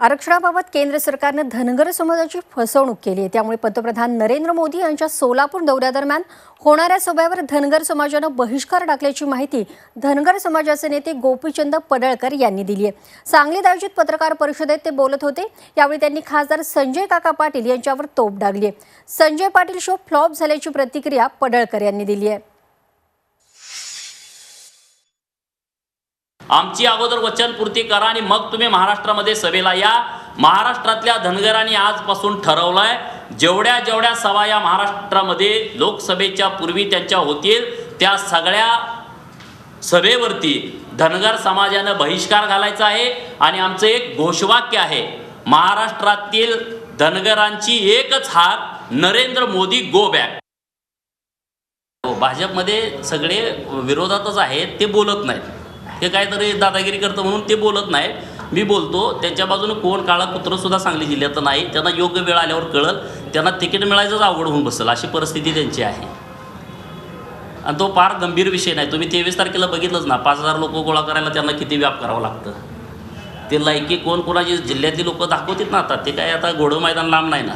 आरक्षणाबाबत केंद्र सरकारनं धनगर समाजाची फसवणूक केली आहे. त्यामुळे पंतप्रधान नरेंद्र मोदी यांच्या सोलापूर दौऱ्यादरम्यान होणाऱ्या सभेवर धनगर समाजानं बहिष्कार टाकल्याची माहिती धनगर समाजाचे नेते गोपीचंद पडळकर यांनी दिली आहे. सांगलीत आयोजित पत्रकार परिषदेत ते बोलत होते. यावेळी त्यांनी खासदार संजय काका पाटील यांच्यावर तोप डागली आहे. संजय पाटील शो फ्लॉप झाल्याची प्रतिक्रिया पडळकर यांनी दिली आहे. आमची अगोदर वचनपूर्ती करा आणि मग तुम्ही महाराष्ट्रामध्ये सभेला या. महाराष्ट्रातल्या धनगरांनी आजपासून ठरवलंय जेवढ्या जेवढ्या सभा या महाराष्ट्रामध्ये लोकसभेच्या पूर्वी त्यांच्या होतील त्या सगळ्या सभेवरती धनगर समाजानं बहिष्कार घालायचा आहे आणि आमचं एक घोषवाक्य आहे महाराष्ट्रातील धनगरांची एकच हाक नरेंद्र मोदी गो बॅक भाजपमध्ये सगळे विरोधातच आहेत ते बोलत नाहीत. हे काहीतरी दादागिरी करतं म्हणून ते बोलत नाही. मी बोलतो त्यांच्या बाजूने कोण काळा कुत्रं सुद्धा सांगली जिल्ह्यात नाही. त्यांना योग्य वेळ आल्यावर कळल त्यांना तिकीट मिळायचंच आवड होऊन बसेल. अशी परिस्थिती त्यांची आहे. आणि तो फार गंभीर विषय नाही. तुम्ही तेवीस तारखेला बघितलंच ना पाच हजार लोक गोळा करायला त्यांना किती व्याप करावं लागतं? ते लायकी कोण कोणाची जिल्ह्यातली लोक दाखवतात ना आता. ते काय आता घोडं मैदान लांब नाही ना.